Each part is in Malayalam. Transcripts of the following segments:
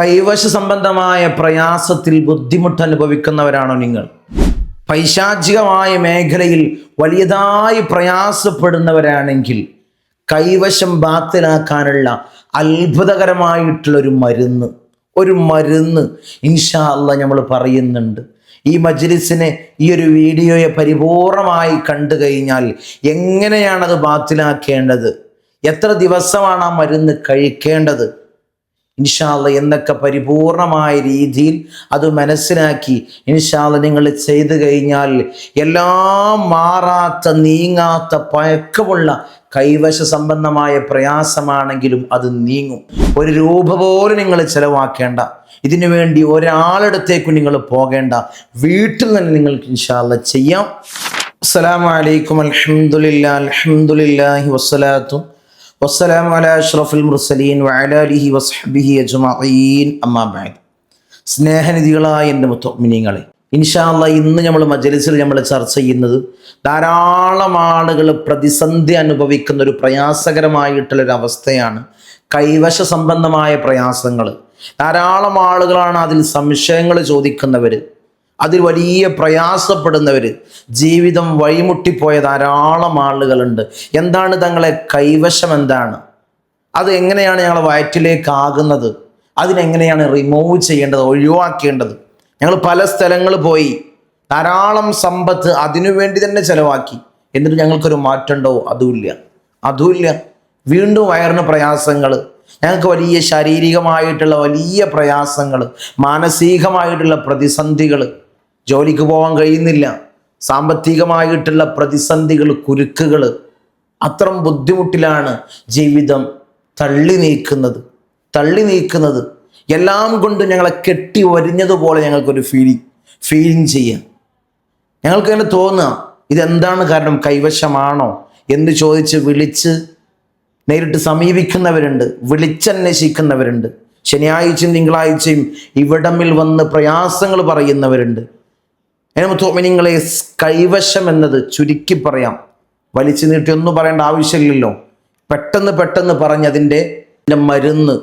കൈവശ സംബന്ധമായ പ്രയാസത്തിൽ ബുദ്ധിമുട്ട് അനുഭവിക്കുന്നവരാണോ നിങ്ങൾ? പൈശാചികമായ മേഖലയിൽ വലിയതായി പ്രയാസപ്പെടുന്നവരാണെങ്കിൽ കൈവശം ബാത്തിലാക്കാനുള്ള അത്ഭുതകരമായിട്ടുള്ളൊരു മരുന്ന് ഒരു മരുന്ന് ഇൻഷാ അല്ല നമ്മൾ പറയുന്നുണ്ട്. ഈ മജ്ലിസിനെ ഈ ഒരു വീഡിയോയെ പരിപൂർണമായി കണ്ടു കഴിഞ്ഞാൽ എങ്ങനെയാണത് ബാത്തിലാക്കേണ്ടത്? എത്ര ദിവസമാണ് ആ മരുന്ന് കഴിക്കേണ്ടത്? ഇൻഷാല്ല എന്നൊക്കെ പരിപൂർണമായ രീതിയിൽ അത് മനസ്സിലാക്കി ഇൻഷാല്ല നിങ്ങൾ ചെയ്തു കഴിഞ്ഞാൽ എല്ലാം മാറാത്ത നീങ്ങാത്ത പഴക്കമുള്ള കൈവശ സംബന്ധമായ പ്രയാസമാണെങ്കിലും അത് നീങ്ങും. ഒരു രൂപ പോലും നിങ്ങൾ ചിലവാക്കേണ്ട. ഇതിനു വേണ്ടി ഒരാളടുത്തേക്കും നിങ്ങൾ പോകേണ്ട. വീട്ടിൽ തന്നെ നിങ്ങൾക്ക് ഇൻഷാല്ല ചെയ്യാം. അസ്സലാമലൈക്കും അലൈക്കും. അലഹമുല്ലാഹി അൽഹംദുലില്ലാഹി വസ്സലാത്തു على അല المرسلين മുർസലീൻ آله വസ്ഹബിഹി أجمعين. അമ്മാ ബഅദ് സ്നേഹനിധികളായ എന്റെ മുത്തമിനിങ്ങളെ ഇൻഷാല്ല ഇന്ന് നമ്മൾ മജലിസിൽ നമ്മൾ ചർച്ച ചെയ്യുന്നത് ധാരാളം ആളുകൾ പ്രതിസന്ധി അനുഭവിക്കുന്ന ഒരു പ്രയാസകരമായിട്ടുള്ളൊരു അവസ്ഥയാണ് കൈവശ സംബന്ധമായ പ്രയാസങ്ങൾ ധാരാളം ആളുകളാണ് അതിൽ സംശയങ്ങൾ ചോദിക്കുന്നവർ അതിൽ വലിയ പ്രയാസപ്പെടുന്നവർ ജീവിതം വഴിമുട്ടിപ്പോയ ധാരാളം ആളുകളുണ്ട്. എന്താണ് തങ്ങളെ കൈവശം എന്താണ്? അത് എങ്ങനെയാണ് ഞങ്ങളെ വയറ്റിലേക്കാകുന്നത്? അതിനെങ്ങനെയാണ് റിമൂവ് ചെയ്യേണ്ടത് ഒഴിവാക്കേണ്ടത്? ഞങ്ങൾ പല സ്ഥലങ്ങൾ പോയി ധാരാളം സമ്പത്ത് അതിനു വേണ്ടി തന്നെ ചെലവാക്കി. എന്നിട്ട് ഞങ്ങൾക്കൊരു മാറ്റമുണ്ടോ? അതുമില്ല. അതുമില്ല. വീണ്ടും വയറിന് പ്രയാസങ്ങൾ ഞങ്ങൾക്ക് വലിയ ശാരീരികമായിട്ടുള്ള വലിയ പ്രയാസങ്ങൾ മാനസികമായിട്ടുള്ള പ്രതിസന്ധികൾ ജോലിക്ക് പോകാൻ കഴിയുന്നില്ല. സാമ്പത്തികമായിട്ടുള്ള പ്രതിസന്ധികൾ കുരുക്കുകൾ അത്തരം ബുദ്ധിമുട്ടിലാണ് ജീവിതം തള്ളി നീക്കുന്നത്. തള്ളി നീക്കുന്നത് എല്ലാം കൊണ്ട് ഞങ്ങളെ കെട്ടി വരിഞ്ഞതുപോലെ ഞങ്ങൾക്കൊരു ഫീലിംഗ് ഫീലിംഗ് ചെയ്യാം ഞങ്ങൾക്ക് അങ്ങനെ തോന്നുക ഇതെന്താണ് കാരണം കൈവശമാണോ എന്ന് ചോദിച്ച് വിളിച്ച് നേരിട്ട് സമീപിക്കുന്നവരുണ്ട് വിളിച്ചന്വേഷിക്കുന്നവരുണ്ട്. ശനിയാഴ്ചയും തിങ്കളാഴ്ചയും ഇവിടമിൽ വന്ന് പ്രയാസങ്ങൾ പറയുന്നവരുണ്ട്. നിങ്ങളെ കൈവശം എന്നത് ചുരുക്കി പറയാം. വലിച്ചു നീട്ടിയൊന്നും പറയേണ്ട ആവശ്യമില്ലല്ലോ. പെട്ടെന്ന് പെട്ടെന്ന് പറഞ്ഞതിന്റെ മരുന്ന്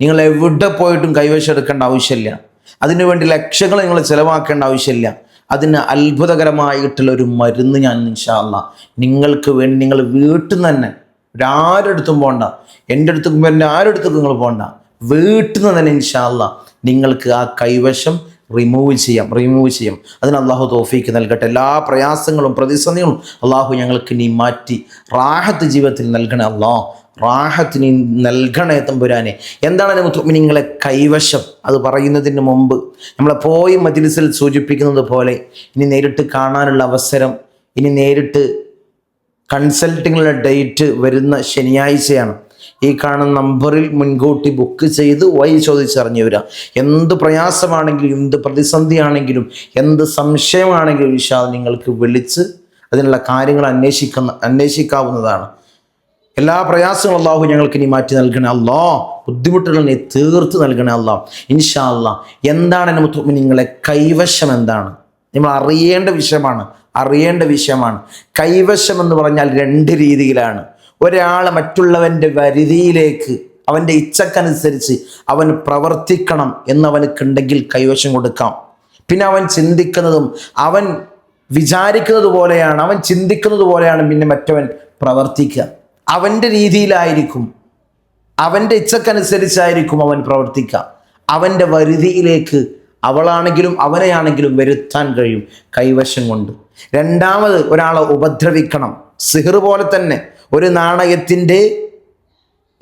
നിങ്ങൾ എവിടെ പോയിട്ടും കൈവശം എടുക്കേണ്ട ആവശ്യമില്ല. അതിനുവേണ്ടി ലക്ഷങ്ങൾ നിങ്ങൾ ചിലവാക്കേണ്ട ആവശ്യമില്ല. അതിന് അത്ഭുതകരമായിട്ടുള്ള ഒരു മരുന്ന് ഞാൻ ഇൻഷാല്ല നിങ്ങൾക്ക് വേണ്ടി നിങ്ങൾ വീട്ടിൽ നിന്ന് തന്നെ ഒരാരടുത്തും പോണ്ട. എന്റെ അടുത്തും എന്റെ അടുത്തും നിങ്ങൾ പോകണ്ട വീട്ടിൽ നിന്ന് തന്നെ ഇൻഷാല്ല നിങ്ങൾക്ക് ആ കൈവശം റിമൂവ് ചെയ്യാം റിമൂവ് ചെയ്യാം. അതിന് അള്ളാഹു തോഫീക്ക് നൽകട്ടെ. എല്ലാ പ്രയാസങ്ങളും പ്രതിസന്ധികളും അള്ളാഹു ഞങ്ങൾക്ക് നീ മാറ്റി. റാഹത്ത് ജീവിതത്തിൽ നൽകണേ അള്ളാഹ് റാഹത്തിന് നൽകണേ തമ്പുരാനെ. എന്താണ് നിങ്ങളെ കൈവശം? അത് പറയുന്നതിന് മുമ്പ് നമ്മളെ പോയി മജിലിസിൽ സൂചിപ്പിക്കുന്നത് പോലെ ഇനി നേരിട്ട് കാണാനുള്ള അവസരം ഇനി നേരിട്ട് കൺസൾട്ടിങ്ങിനുള്ള ഡേറ്റ് വരുന്ന ശനിയാഴ്ചയാണ്. ഈ കാണുന്ന നമ്പറിൽ മുൻകൂട്ടി ബുക്ക് ചെയ്ത് വഴി ചോദിച്ചറിഞ്ഞു വരിക എന്ത് പ്രയാസമാണെങ്കിലും എന്ത് പ്രതിസന്ധിയാണെങ്കിലും എന്ത് സംശയമാണെങ്കിലും വിശാൽ നിങ്ങൾക്ക് വിളിച്ച് അതിനുള്ള കാര്യങ്ങൾ അന്വേഷിക്കുന്ന അന്വേഷിക്കാവുന്നതാണ്. എല്ലാ പ്രയാസങ്ങളും അള്ളാഹു ഞങ്ങൾക്ക് ഇനി മാറ്റി നൽകണേ അല്ലോ. ബുദ്ധിമുട്ടുകൾ നീ തീർത്ത് നൽകണേ അല്ലോ. ഇൻഷാ എന്താണ് നിങ്ങളെ കൈവശം എന്താണ്? നമ്മൾ അറിയേണ്ട വിഷയമാണ് അറിയേണ്ട വിഷയമാണ്. കൈവശം എന്ന് പറഞ്ഞാൽ രണ്ട് രീതിയിലാണ്. ഒരാൾ മറ്റുള്ളവന്റെ വരുതിയിലേക്ക് അവന്റെ ഇച്ഛക്കനുസരിച്ച് അവൻ പ്രവർത്തിക്കണം എന്നവനക്കുണ്ടെങ്കിൽ കൈവശം കൊടുക്കാം. പിന്നെ അവൻ ചിന്തിക്കുന്നതും അവൻ വിചാരിക്കുന്നത് പോലെയാണ് അവൻ ചിന്തിക്കുന്നത് പോലെയാണ് പിന്നെ മറ്റവൻ പ്രവർത്തിക്കുക. അവന്റെ രീതിയിലായിരിക്കും അവന്റെ ഇച്ഛക്കനുസരിച്ചായിരിക്കും അവൻ പ്രവർത്തിക്കുക. അവന്റെ വരുതിയിലേക്ക് അവളാണെങ്കിലും അവനെയാണെങ്കിലും വരുത്താൻ കഴിയും കൈവശം കൊണ്ട്. രണ്ടാമത് ഒരാളെ ഉപദ്രവിക്കണം. സിഹർ പോലെ തന്നെ ഒരു നാണയത്തിന്റെ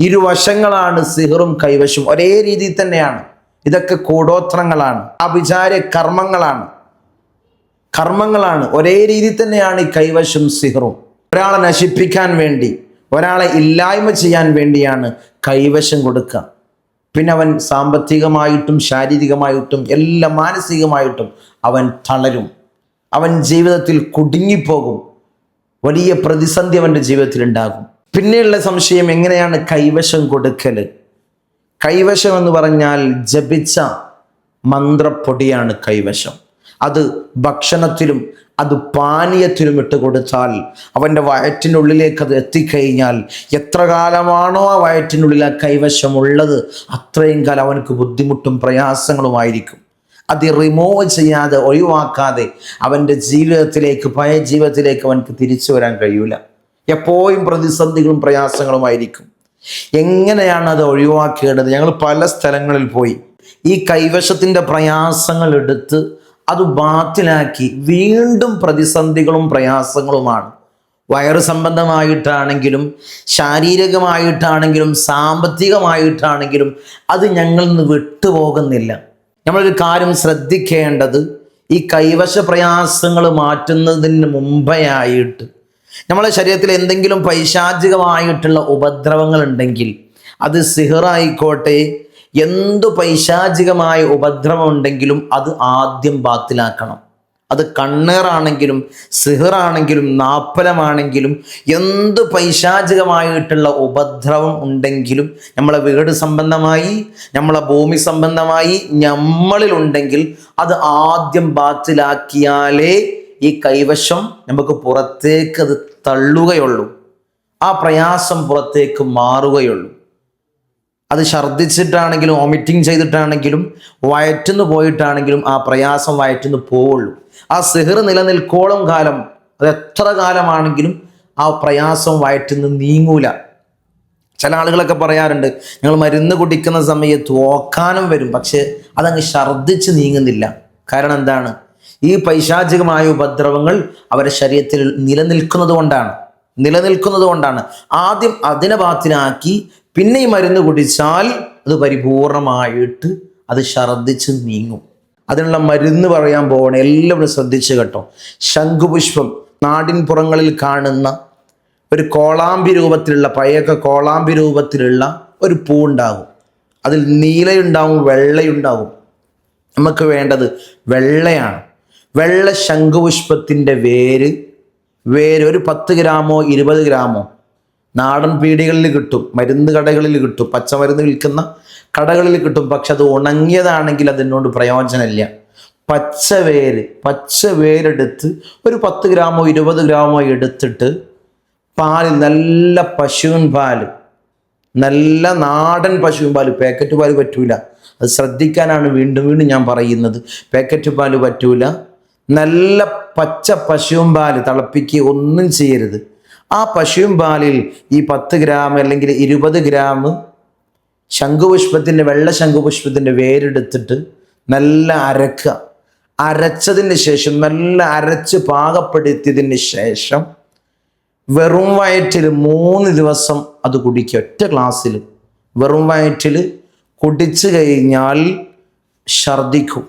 ഇരുവശങ്ങളാണ് സിഹറും കൈവശും ഒരേ രീതിയിൽ തന്നെയാണ്. ഇതൊക്കെ കൂടോത്രങ്ങളാണ്. അഭിചാര കർമ്മങ്ങളാണ്. കർമ്മങ്ങളാണ്. ഒരേ രീതി തന്നെയാണ് ഈ കൈവശം സിഹറും. ഒരാളെ നശിപ്പിക്കാൻ വേണ്ടി ഒരാളെ ഇല്ലായ്മ ചെയ്യാൻ വേണ്ടിയാണ് കൈവശം കൊടുക്കുക. പിന്നെ അവൻ സാമ്പത്തികമായിട്ടും ശാരീരികമായിട്ടും എല്ലാം മാനസികമായിട്ടും അവൻ തളരും. അവൻ ജീവിതത്തിൽ കുടുങ്ങിപ്പോകും. വലിയ പ്രതിസന്ധി അവന്റെ ജീവിതത്തിൽ ഉണ്ടാകും പിന്നെയുള്ള സംശയം എങ്ങനെയാണ് കൈവശം കൊടുക്കൽ കൈവശം എന്ന് പറഞ്ഞാൽ ജപിച്ച മന്ത്രപ്പൊടിയാണ് കൈവശം. അത് ഭക്ഷണത്തിലും അത് പാനീയത്തിലും ഇട്ട് കൊടുത്താൽ അവന്റെ വയറ്റിനുള്ളിലേക്ക് അത് എത്തിക്കഴിഞ്ഞാൽ എത്ര കാലമാണോ ആ വയറ്റിനുള്ളിൽ ആ കൈവശമുള്ളത് അത്രയും കാലം അവനക്ക് ബുദ്ധിമുട്ടും പ്രയാസങ്ങളുമായിരിക്കും. അത് റിമൂവ് ചെയ്യാതെ ഒഴിവാക്കാതെ അവന്റെ ജീവിതത്തിലേക്ക് പഴയ ജീവിതത്തിലേക്ക് അവനക്ക് തിരിച്ചു വരാൻ കഴിയൂല. എപ്പോഴും പ്രതിസന്ധികളും പ്രയാസങ്ങളുമായിരിക്കും. എങ്ങനെയാണ് അത് ഒഴിവാക്കേണ്ടത്? ഞങ്ങൾ പല സ്ഥലങ്ങളിൽ പോയി ഈ കൈവശത്തിന്റെ പ്രയാസങ്ങൾ എടുത്ത് അത് ബാത്തിലാക്കി വീണ്ടും പ്രതിസന്ധികളും പ്രയാസങ്ങളുമാണ്. വയറ് സംബന്ധമായിട്ടാണെങ്കിലും ശാരീരികമായിട്ടാണെങ്കിലും സാമ്പത്തികമായിട്ടാണെങ്കിലും അത് ഞങ്ങളിൽ നിന്ന് വിട്ടുപോകുന്നില്ല. നമ്മളൊരു കാര്യം ശ്രദ്ധിക്കേണ്ടത് ഈ കൈവശ പ്രയാസങ്ങൾ മാറ്റുന്നതിന് മുമ്പെയായിട്ട് നമ്മളെ ശരീരത്തിൽ എന്തെങ്കിലും പൈശാചികമായിട്ടുള്ള ഉപദ്രവങ്ങൾ ഉണ്ടെങ്കിൽ അത് സിഹറായിക്കോട്ടെ എന്തു പൈശാചികമായ ഉപദ്രവം ഉണ്ടെങ്കിലും അത് ആദ്യം ബാത്തിലാക്കണം. അത് കണ്ണേറാണെങ്കിലും സിഹറാണെങ്കിലും നാപ്പലമാണെങ്കിലും എന്ത് പൈശാചികമായിട്ടുള്ള ഉപദ്രവം ഉണ്ടെങ്കിലും നമ്മളെ വീട് സംബന്ധമായി നമ്മളെ ഭൂമി സംബന്ധമായി നമ്മളിലുണ്ടെങ്കിൽ അത് ആദ്യം ബാത്തിലാക്കിയാലേ ഈ കൈവശം നമുക്ക് പുറത്തേക്ക് അത് തള്ളുകയുള്ളൂ. ആ പ്രയാസം പുറത്തേക്ക് മാറുകയുള്ളൂ. അത് ഛർദ്ദിച്ചിട്ടാണെങ്കിലും വോമിറ്റിംഗ് ചെയ്തിട്ടാണെങ്കിലും വയറ്റുന്നു പോയിട്ടാണെങ്കിലും ആ പ്രയാസം വയറ്റുന്നു പോവുള്ളൂ. ആ സിഹർ നിലനിൽക്കോളം കാലം അത് എത്ര കാലമാണെങ്കിലും ആ പ്രയാസം വയറ്റുന്ന് നീങ്ങൂല. ചില ആളുകളൊക്കെ പറയാറുണ്ട് ഞങ്ങൾ മരുന്ന് കുടിക്കുന്ന സമയത്ത് ഓക്കാനം വരും പക്ഷെ അതങ്ങ് ഛർദ്ദിച്ച് നീങ്ങുന്നില്ല. കാരണം എന്താണ്? ഈ പൈശാചികമായ ഉപദ്രവങ്ങൾ അവരുടെ ശരീരത്തിൽ നിലനിൽക്കുന്നത് കൊണ്ടാണ്. നിലനിൽക്കുന്നത് കൊണ്ടാണ്. ആദ്യം അതിനെ ബാത്തിനാക്കി പിന്നെ ഈ മരുന്ന് കുടിച്ചാൽ അത് പരിപൂർണമായിട്ട് അത് ഛർദ്ദിച്ച് നീങ്ങും. അതിനുള്ള മരുന്ന് പറയാൻ പോകണ എല്ലാവരും ശ്രദ്ധിച്ച് കേട്ടോ. ശംഖുപുഷ്പം നാടിൻ പുറങ്ങളിൽ കാണുന്ന ഒരു കോളാമ്പി രൂപത്തിലുള്ള പഴയൊക്കെ കോളാമ്പി രൂപത്തിലുള്ള ഒരു പൂ ഉണ്ടാകും അതിൽ നീലയുണ്ടാവും വെള്ളയുണ്ടാവും. നമുക്ക് വേണ്ടത് വെള്ളയാണ്. വെള്ള ശംഖുപുഷ്പത്തിന്റെ വേര് വേര് ഒരു പത്ത് ഗ്രാമോ ഇരുപത് ഗ്രാമോ നാടൻ പീടികളിൽ കിട്ടും മരുന്ന് കടകളിൽ കിട്ടും പച്ചമരുന്ന് വിൽക്കുന്ന കടകളിൽ കിട്ടും പക്ഷെ അത് ഉണങ്ങിയതാണെങ്കിൽ അതിനോട് പ്രയോജനമില്ല. പച്ചവേര് പച്ചവേരെടുത്ത് പച്ച വേരെടുത്ത് ഒരു പത്ത് ഗ്രാമോ ഇരുപത് ഗ്രാമോ എടുത്തിട്ട് പാലിൽ നല്ല പശുവിൻ പാൽ നല്ല നാടൻ പശുവിൻ പാൽ പാക്കറ്റ് പാൽ പറ്റൂല. അത് ശ്രദ്ധിക്കാനാണ് വീണ്ടും വീണ്ടും ഞാൻ പറയുന്നത്. പാക്കറ്റ് പാൽ പറ്റൂല. നല്ല പച്ച പശുവിൻ പാൽ തിളപ്പിക്കുക ഒന്നും ചെയ്യരുത്. ആ പശുവും പാലിൽ ഈ പത്ത് ഗ്രാം അല്ലെങ്കിൽ ഇരുപത് ഗ്രാം ശംഖുപുഷ്പത്തിന്റെ വെള്ള ശംഖുപുഷ്പത്തിന്റെ വേരെടുത്തിട്ട് നല്ല അരക്കുക. അരച്ചതിന് ശേഷം നല്ല അരച്ച് പാകപ്പെടുത്തിയതിന് ശേഷം വെറും വയറ്റിൽ മൂന്ന് ദിവസം അത് കുടിക്കുക. ഒറ്റ ഗ്ലാസ്സിൽ വെറും വയറ്റിൽ കുടിച്ചു കഴിഞ്ഞാൽ ഛർദിക്കും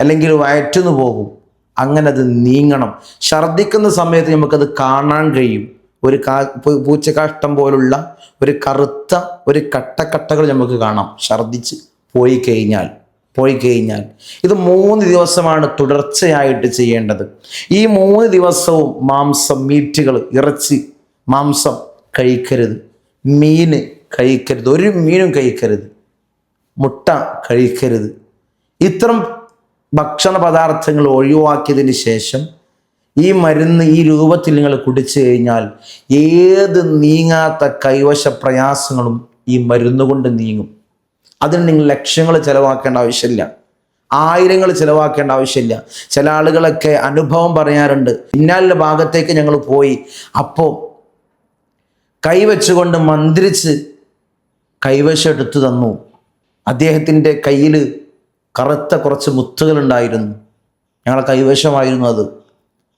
അല്ലെങ്കിൽ വയറ്റുന്നു പോകും. അങ്ങനെ അത് നീങ്ങണം. ഛർദിക്കുന്ന സമയത്ത് നമുക്കത് കാണാൻ കഴിയും. ഒരു കാ പൂച്ചക്കാഷ്ടം പോലുള്ള ഒരു കറുത്ത ഒരു കട്ടക്കട്ടകൾ നമുക്ക് കാണാം. ഛർദിച്ച് പോയി കഴിഞ്ഞാൽ പോയി കഴിഞ്ഞാൽ. ഇത് മൂന്ന് ദിവസമാണ് തുടർച്ചയായിട്ട് ചെയ്യേണ്ടത്. ഈ മൂന്ന് ദിവസവും മാംസം മീറ്റുകൾ ഇറച്ചി മാംസം കഴിക്കരുത്. മീന് കഴിക്കരുത്. ഒരു മീനും കഴിക്കരുത്. മുട്ട കഴിക്കരുത്. ഇത്തരം ഭക്ഷണ പദാർത്ഥങ്ങൾ ഒഴിവാക്കിയതിന് ശേഷം ഈ മരുന്ന് ഈ രൂപത്തിൽ നിങ്ങൾ കുടിച്ചു കഴിഞ്ഞാൽ ഏത് നീങ്ങാത്ത കൈവശ പ്രയാസങ്ങളും ഈ മരുന്ന് കൊണ്ട് നീങ്ങും. അതിന് നിങ്ങൾ ലക്ഷങ്ങൾ ചിലവാക്കേണ്ട ആവശ്യമില്ല. ആയിരങ്ങൾ ചിലവാക്കേണ്ട ആവശ്യമില്ല. ചില ആളുകളൊക്കെ അനുഭവം പറയാറുണ്ട് പിന്നാലിന്റെ ഭാഗത്തേക്ക് ഞങ്ങൾ പോയി. അപ്പോൾ കൈവച്ചുകൊണ്ട് മന്ത്രിച്ച് കൈവശം എടുത്തു തന്നു. അദ്ദേഹത്തിന്റെ കയ്യിൽ കറുത്ത കുറച്ച് മുത്തുകളുണ്ടായിരുന്നു ഞങ്ങളെ കൈവശമായിരുന്നു അത്.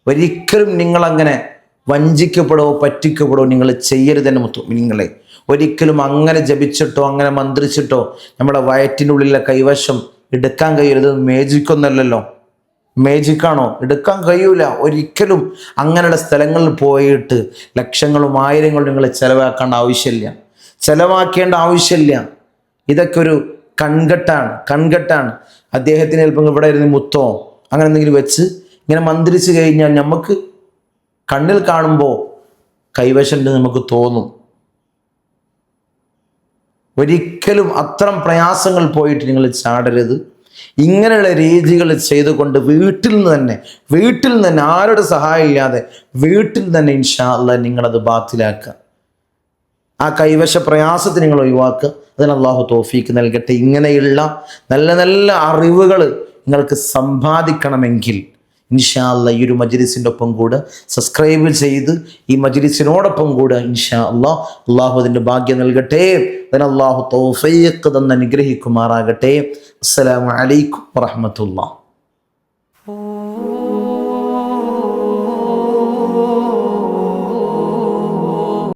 ഒരിക്കലും നിങ്ങളങ്ങനെ വഞ്ചിക്കപ്പെടോ പറ്റിക്കപ്പെടോ നിങ്ങൾ ചെയ്യരുതെന്ന് നിങ്ങളെ ഒരിക്കലും അങ്ങനെ ജപിച്ചിട്ടോ അങ്ങനെ മന്ത്രിച്ചിട്ടോ നമ്മുടെ വയറ്റിനുള്ളിലെ കൈവശം എടുക്കാൻ കഴിയരുത്. മേജിക്കൊന്നല്ലല്ലോ മേജിക്കാണോ എടുക്കാൻ കഴിയൂല. ഒരിക്കലും അങ്ങനെയുള്ള സ്ഥലങ്ങളിൽ പോയിട്ട് ലക്ഷങ്ങളും ആയിരങ്ങളും നിങ്ങൾ ചിലവാക്കേണ്ട ആവശ്യമില്ല. ചിലവാക്കേണ്ട ആവശ്യമില്ല. ഇതൊക്കെ ഒരു കൺകെട്ടാണ്. കൺകെട്ടാണ്. അദ്ദേഹത്തിന് ചിലപ്പോൾ ഇവിടെ ഇരുന്ന് മുത്തോ അങ്ങനെ എന്തെങ്കിലും വെച്ച് ഇങ്ങനെ മന്ത്രിച്ച് കഴിഞ്ഞാൽ നമുക്ക് കണ്ണിൽ കാണുമ്പോൾ കൈവശമുണ്ട് നമുക്ക് തോന്നും. ഒരിക്കലും അത്തരം പ്രയാസങ്ങൾ പോയിട്ട് നിങ്ങൾ ചാടരുത്. ഇങ്ങനെയുള്ള രീതികൾ ചെയ്തുകൊണ്ട് വീട്ടിൽ നിന്ന് തന്നെ വീട്ടിൽ നിന്ന് തന്നെ ആരുടെ സഹായം ഇല്ലാതെ വീട്ടിൽ തന്നെ ഇൻഷാല്ല നിങ്ങളത് ബാത്തിലാക്കുക. ആ കൈവശ പ്രയാസത്തിന് നിങ്ങൾ ഒഴിവാക്കുക. അതിന് അള്ളാഹു തോഫീക്ക് നൽകട്ടെ. ഇങ്ങനെയുള്ള നല്ല നല്ല അറിവുകൾ നിങ്ങൾക്ക് സമ്പാദിക്കണമെങ്കിൽ ഇൻഷാ അല്ല ഈ ഒരു മജ്ലിസിന്റെ ഒപ്പം കൂടെ സബ്സ്ക്രൈബ് ചെയ്ത് ഈ മജ്ലിസിനോടൊപ്പം കൂടെ ഇൻഷാ അള്ളാഹ് അള്ളാഹു അതിന്റെ ഭാഗ്യം നൽകട്ടെ. അതിന് അള്ളാഹു തോഫീക്ക് തന്ന് അനുഗ്രഹിക്കുമാറാകട്ടെ. അസ്സലാമു അലൈക്കും വറഹമത്തുള്ള.